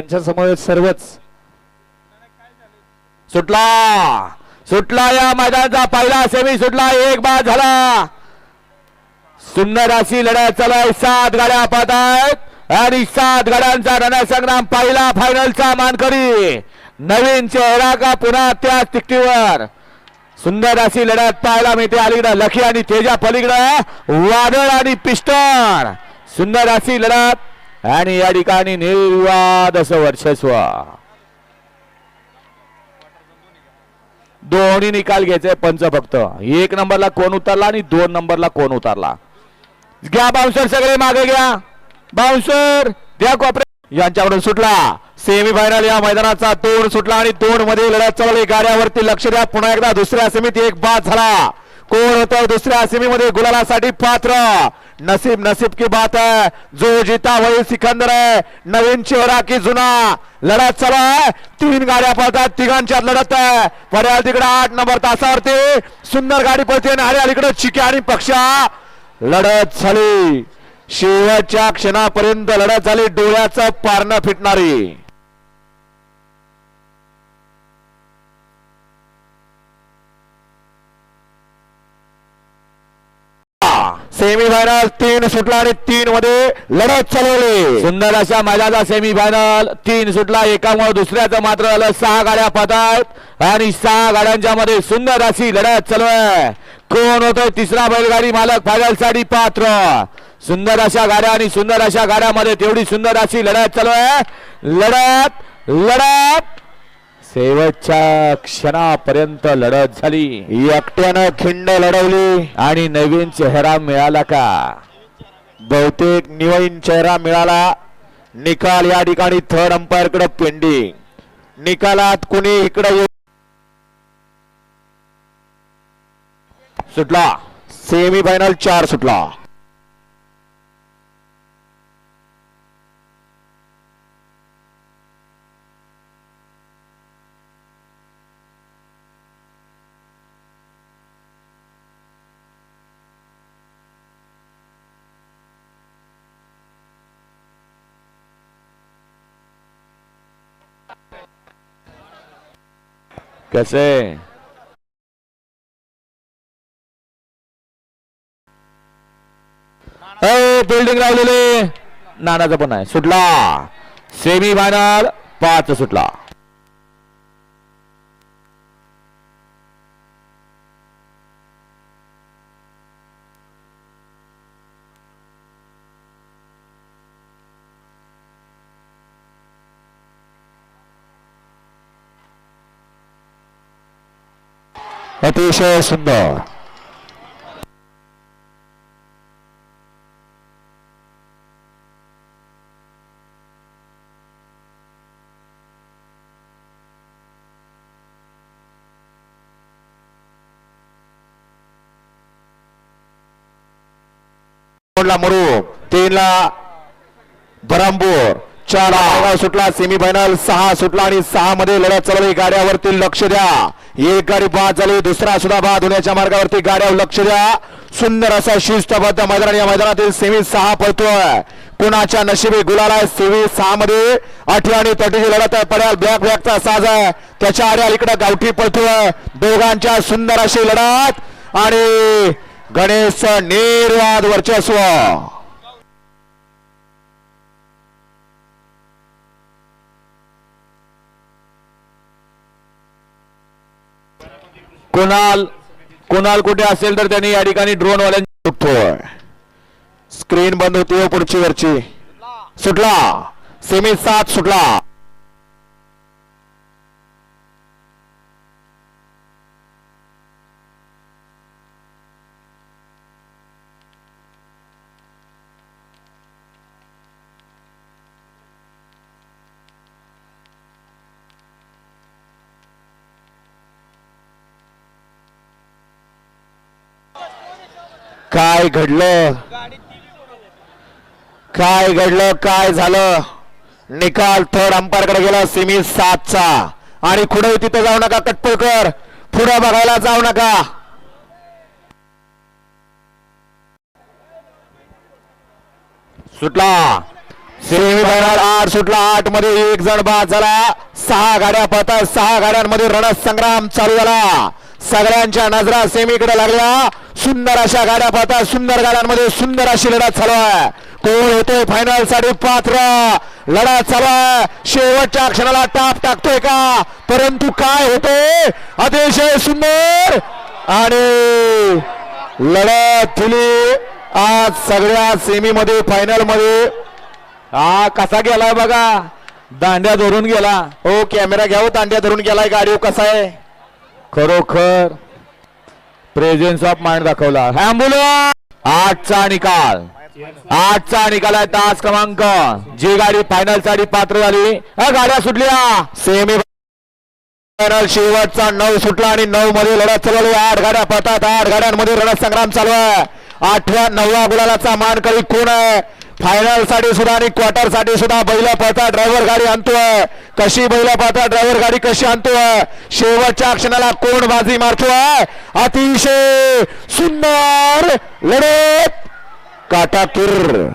त्यांच्यासमोर सर्वच. सुटला. सुटला या मैदानाचा पहिला सेमी सुटला. एक बाद झाला. सुंदर अशी लढाई चालू आहे सात गाड्या पाहत आहेत आणि सात गाड्यांचा रणसंग्राम पहिला फायनलचा मानकरी. नवीन चेहरा का पुन्हा त्याच तिकटीवर? सुंदर अशी लढ्यात पाहायला मिळते अलीकडं. लखी आणि तेजा पलीकडं. वादळ आणि पिस्टन. सुंदर अशी लढत आणि या ठिकाणी निर्वाद असं वर्चस्व. दोन्ही निकाल घ्यायचे पंच फक्त. एक नंबरला कोण उतरला आणि दोन नंबरला कोण उतरला. घ्या बाउन्सर सगळे मागे घ्या. बाउन्सर द्या कॉपरे यांच्याकडून सुटला. सेमी फायनल या मैदानाचा तोड सुटला आणि तोडमध्ये लढत चालली. गाड्यावरती लक्ष द्या. पुन्हा एकदा दुसऱ्या सेमीत एक बाद झाला. कोण होतं दुसऱ्या सेमीमध्ये गुलालासाठी पात्र? नसीब नसीब की बात है जो जीता वही सिकंदर है नवीन चेहरा की जुना. लढत चालू आहे. तीन गाड्या पळतात. तिघांच्यात लढत आहे. पर्याय तिकडे आठ नंबर तासावरती. सुंदर गाडी पळते आणि अलीकडे चिके आणि पक्षा. लढत झाली. शेवटच्या क्षणापर्यंत लढत झाली. डोळ्याचं पारणं फिटणारी. सेमी फायनल तीन सुटला आणि तीन मध्ये लढत चालवली. सुंदर अशा मैदानाचा सेमी फायनल तीन सुटला एकामुळे दुसऱ्याचं मात्र झालं सहा गाड्या पाहतात आणि सहा गाड्यांच्या मध्ये सुंदर अशी लढत चालू आहे. कोण होतोय तिसरा बैलगाडी मालक फायनलसाठी पात्र? सुंदर अशा गाड्या आणि सुंदर अशा गाड्यामध्ये तेवढी सुंदर अशी लढत चालू आहे. लढत लढत शेवटच्या क्षणापर्यंत लढत झाली. एकट्यानं खिंड लढवली. आणि नवीन चेहरा मिळाला का? बहुतेक नवीन चेहरा मिळाला. निकाल या ठिकाणी थर्ड अंपायरकडे पेंडिंग निकालात कुणी इकडे येऊ? सुटला. सेमी फायनल चार सुटला. कसे? हो, बिल्डिंग लावलेले. नानाचं पण आहे. सुटला. सेमी फायनल पाच सुटला. अतिशय सुंदर. दोनला मरू तीनला बरामपूर चार सुटला सेमीफायनल सहा सुटला आणि सहा मध्ये लढत चालवली गाड्यावरती लक्ष द्या. एक गाडी बाद झाली दुसरा सुद्धा बाद होण्याच्या मार्गावरती गाड्यावर लक्ष द्या. सुंदर असा शिस्तबद्ध मैदान या मैदानातील सेमी सहा पळतोय. कुणाच्या नशिबी गुलाला सेमी सहा मध्ये अटी आणि तटीची लढत आहे. पड्याल ब्लॅक ब्लॅकचा साज आहे. त्याच्या आड्या इकडे गावठी पळतोय. दोघांच्या सुंदर अशी लढत आणि गणेश निर्वाद वर्चस्व. कुणाल कुणाल कुठे असेल तर त्यांनी या ठिकाणी ड्रोन वाल्यांनी स्क्रीन बंद होती हो पुढची वरची. सुटला. सेमी सात सुटला. काय घडलं? काय घडलं? काय झालं? निकाल थर्ड अंपायरकडे गेला सेमी सातचा. आणि कुठे तिथे जाऊ नका कटपळकर. पुढे बघायला जाऊ नका. सुटला. सेमीफायनल आठ सुटला. आठमध्ये एक जण बाद झाला. सहा गाड्या पळतात. सहा गाड्यांमध्ये रणसंग्राम चालू झाला. सगळ्यांच्या नजरा सेमीकडे लागल्या. सुंदर अशा गाड्या पाहता सुंदर गाड्यांमध्ये सुंदर अशी लढा चालू आहे. कोण होतोय फायनलसाठी पात्र. लढा चालू आहे. शेवटच्या क्षणाला टाप टाकतोय का? परंतु काय होतोय? अतिशय सुंदर आणि लढत दिली आज सगळ्या सेमीमध्ये फायनलमध्ये. हा कसा गेलाय बघा? दांड्या धरून गेला. हो कॅमेरा घ्याव हो, दांड्या धरून गेलाय. गाडी कसा आहे? खरोखर प्रेझेन्स ऑफ माइंड दाखवला. ॲम्ब्युलन्स आठचा निकाल. आठचा निकाल आहे तास क्रमांक. जी गाडी फायनलसाठी पात्र झाली. हा गाड्या सुटल्या. सेमी फायनल शेवटचा नऊ सुटला आणि नऊ मध्ये लढत चालवली आठ गाड्या पतात आठ गाड्यांमध्ये लढत संग्राम चालू आहे. आठव्या नवव्या गुलालाचा मानकरी कोण आहे? फायनलसाठी सुद्धा आणि क्वार्टरसाठी सुद्धा बैल पाहता ड्रायव्हर गाडी आणतोय. कशी बैल पाहता ड्रायव्हर गाडी कशी आणतोय? शेवटच्या क्षणाला कोण बाजी मारतोय? अतिशय सुंदर लढत काटाकीर